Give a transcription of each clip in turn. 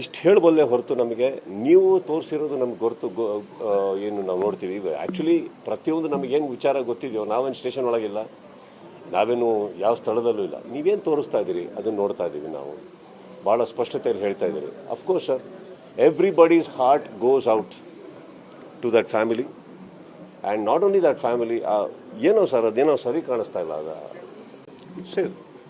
ಇಷ್ಟು ಹೇಳಬಲ್ಲೆ ಹೊರತು ನಮಗೆ ನೀವು ತೋರಿಸಿರೋದು ನಮ್ಗೆ ಹೊರತು ಏನು ನಾವು ನೋಡ್ತೀವಿ. ಆ್ಯಕ್ಚುಲಿ ಪ್ರತಿಯೊಂದು ನಮಗೆ ಹೆಂಗೆ ವಿಚಾರ ಗೊತ್ತಿದೆಯೋ, ನಾವೇನು ಸ್ಟೇಷನ್ ಒಳಗಿಲ್ಲ, ನಾವೇನು ಯಾವ ಸ್ಥಳದಲ್ಲೂ ಇಲ್ಲ. ನೀವೇನು ತೋರಿಸ್ತಾ ಇದ್ದೀರಿ ಅದನ್ನು ನೋಡ್ತಾ ಇದ್ದೀವಿ ನಾವು. ಭಾಳ ಸ್ಪಷ್ಟತೆಯಲ್ಲಿ ಹೇಳ್ತಾ ಇದ್ದೀರಿ. Of course sir everybody's heart goes out to that family and not only that family ಏನೋ ಸರ್ ಅದೇನೋ ಸರಿ ಕಾಣಿಸ್ತಾ ಇಲ್ಲ. ಅದು, ಸರ್.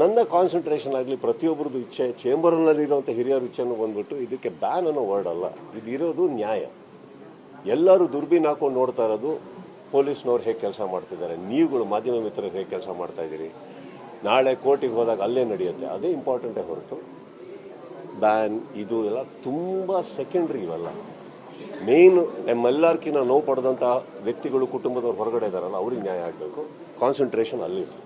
ನನ್ನ ಕಾನ್ಸಂಟ್ರೇಷನ್ ಆಗಲಿ ಪ್ರತಿಯೊಬ್ಬರದ್ದು ಇಚ್ಛೆ ಚೇಂಬರ್ನಲ್ಲಿರುವಂಥ ಹಿರಿಯರ ಇಚ್ಛೆನೂ ಬಂದ್ಬಿಟ್ಟು ಇದಕ್ಕೆ ಬ್ಯಾನ್ ಅನ್ನೋ ವರ್ಡ್ ಅಲ್ಲ. ಇದಿರೋದು ನ್ಯಾಯ. ಎಲ್ಲರೂ ದುರ್ಬೀನ್ ಹಾಕೊಂಡು ನೋಡ್ತಾ ಇರೋದು ಪೊಲೀಸ್ನವ್ರು ಹೇಗೆ ಕೆಲಸ ಮಾಡ್ತಿದ್ದಾರೆ. ನೀವುಗಳು ಮಾಧ್ಯಮ ಮಿತ್ರರು ಹೇಗೆ ಕೆಲಸ ಮಾಡ್ತಾ ಇದ್ದೀರಿ? ನಾಳೆ ಕೋರ್ಟಿಗೆ ಹೋದಾಗ ಅಲ್ಲೇ ನಡೆಯುತ್ತೆ. ಅದೇ ಇಂಪಾರ್ಟೆಂಟೇ ಹೊರತು ಬ್ಯಾನ್ ಇದು ಎಲ್ಲ ತುಂಬ ಸೆಕೆಂಡ್ರಿ ಇವೆಲ್ಲ. ಮೇನ್ ನಮ್ಮೆಲ್ಲರ್ಕಿನ್ನ ನೋವು ಪಡೆದಂಥ ವ್ಯಕ್ತಿಗಳು, ಕುಟುಂಬದವ್ರು ಹೊರಗಡೆ ಇದ್ದಾರಲ್ಲ ಅವ್ರಿಗೆ ನ್ಯಾಯ ಆಗಬೇಕು. ಕಾನ್ಸಂಟ್ರೇಷನ್ ಅಲ್ಲಿದೆ.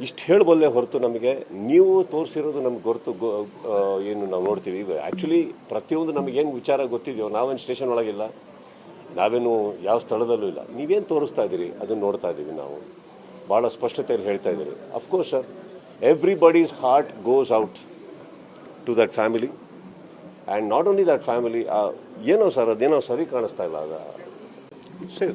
ಇಷ್ಟು ಹೇಳಬಲ್ಲೆ ಹೊರತು ನಮಗೆ, ನೀವು ತೋರಿಸಿರೋದು ನಮ್ಗೆ ಹೊರತು ಗೊ- ಏನು ನಾವು ನೋಡ್ತೀವಿ. ಆ್ಯಕ್ಚುಲಿ ಪ್ರತಿಯೊಂದು ನಮಗೇನು ವಿಚಾರ ಗೊತ್ತಿದೆಯೋ, ನಾವೇನು ಸ್ಟೇಷನ್ ಒಳಗಿಲ್ಲ, ನಾವೇನು ಯಾವ ಸ್ಥಳದಲ್ಲೂ ಇಲ್ಲ. ನೀವೇನು ತೋರಿಸ್ತಾ ಇದ್ದೀರಿ ಅದನ್ನು ನೋಡ್ತಾ ಇದ್ದೀವಿ ನಾವು. ಭಾಳ ಸ್ಪಷ್ಟತೆಯಲ್ಲಿ ಹೇಳ್ತಾ ಇದ್ದೀರಿ. Of course sir everybody's heart goes out to that family and not only that family ಏನೋ ಸರ್ ಅದೇನೋ ಸರಿ ಕಾಣಿಸ್ತಾ ಇಲ್ಲ, ಅದು. ಸರ್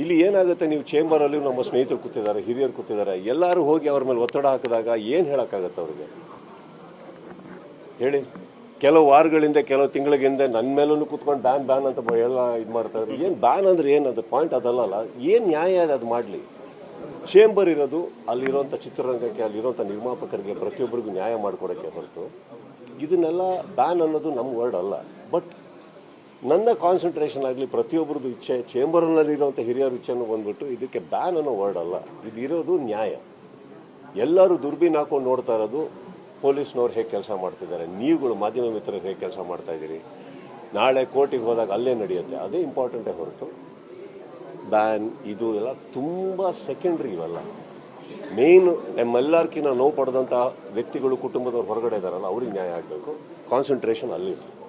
ಇಲ್ಲಿ ಏನಾಗುತ್ತೆ, ನೀವು ಚೇಂಬರಲ್ಲಿ ನಮ್ಮ ಸ್ನೇಹಿತರು ಕೂತಿದ್ದಾರೆ, ಹಿರಿಯರು ಕೂತಿದ್ದಾರೆ, ಎಲ್ಲರೂ ಹೋಗಿ ಅವ್ರ ಮೇಲೆ ಒತ್ತಡ ಹಾಕಿದಾಗ ಏನು ಹೇಳೋಕ್ಕಾಗತ್ತೆ ಅವ್ರಿಗೆ? ಹೇಳಿ. ಕೆಲವು ವಾರಗಳಿಂದ, ಕೆಲವು ತಿಂಗಳಿಗಿಂದ ನನ್ನ ಮೇಲೂ ಕೂತ್ಕೊಂಡು ಬ್ಯಾನ್ ಬ್ಯಾನ್ ಅಂತ ಎಲ್ಲ ಇದು ಮಾಡ್ತಾ ಇದ್ರು. ಏನು ಬ್ಯಾನ್ ಅಂದ್ರೆ ಏನು? ಅದು ಪಾಯಿಂಟ್ ಅದಲ್ಲಲ್ಲ ಏನು ನ್ಯಾಯ ಅದು ಮಾಡಲಿ. ಚೇಂಬರ್ ಇರೋದು ಅಲ್ಲಿರೋಂಥ ಚಿತ್ರರಂಗಕ್ಕೆ ಅಲ್ಲಿರೋಂಥ ನಿರ್ಮಾಪಕರಿಗೆ ಪ್ರತಿಯೊಬ್ಬರಿಗೂ ನ್ಯಾಯ ಮಾಡಿಕೊಡೋಕ್ಕೆ ಹೊರತು. ಇದನ್ನೆಲ್ಲ ಬ್ಯಾನ್ ಅನ್ನೋದು ನಮ್ಮ ವರ್ಡ್ ಅಲ್ಲ. ಬಟ್ ನನ್ನ ಕಾನ್ಸಂಟ್ರೇಷನ್ ಆಗಲಿ ಪ್ರತಿಯೊಬ್ಬರದ್ದು ಇಚ್ಛೆ ಚೇಂಬರ್ನಲ್ಲಿರುವಂಥ ಹಿರಿಯರ ಇಚ್ಛೆನೂ ಬಂದ್ಬಿಟ್ಟು ಇದಕ್ಕೆ ಬ್ಯಾನ್ ಅನ್ನೋ ವರ್ಡ್ ಅಲ್ಲ. ಇದಿರೋದು ನ್ಯಾಯ. ಎಲ್ಲರೂ ದುರ್ಬೀನ್ ಹಾಕೊಂಡು ನೋಡ್ತಾ ಇರೋದು ಪೊಲೀಸ್ನವ್ರು ಹೇಗೆ ಕೆಲಸ ಮಾಡ್ತಿದ್ದಾರೆ. ನೀವುಗಳು ಮಾಧ್ಯಮ ಮಿತ್ರರು ಹೇಗೆ ಕೆಲಸ ಮಾಡ್ತಾ ಇದ್ದೀರಿ? ನಾಳೆ ಕೋರ್ಟಿಗೆ ಹೋದಾಗ ಅಲ್ಲೇ ನಡೆಯುತ್ತೆ. ಅದೇ ಇಂಪಾರ್ಟೆಂಟೇ ಹೊರತು ಬ್ಯಾನ್ ಇದು ಎಲ್ಲ ತುಂಬ ಸೆಕೆಂಡ್ರಿ ಇವೆಲ್ಲ. ಮೇನ್ ನಮ್ಮೆಲ್ಲರ್ಕಿನ್ನ ನೋವು ಪಡೆದಂಥ ವ್ಯಕ್ತಿಗಳು ಕುಟುಂಬದವ್ರು ಹೊರಗಡೆ ಇದ್ದಾರಲ್ಲ ಅವ್ರಿಗೆ ನ್ಯಾಯ ಆಗಬೇಕು. ಕಾನ್ಸಂಟ್ರೇಷನ್ ಅಲ್ಲಿದೆ.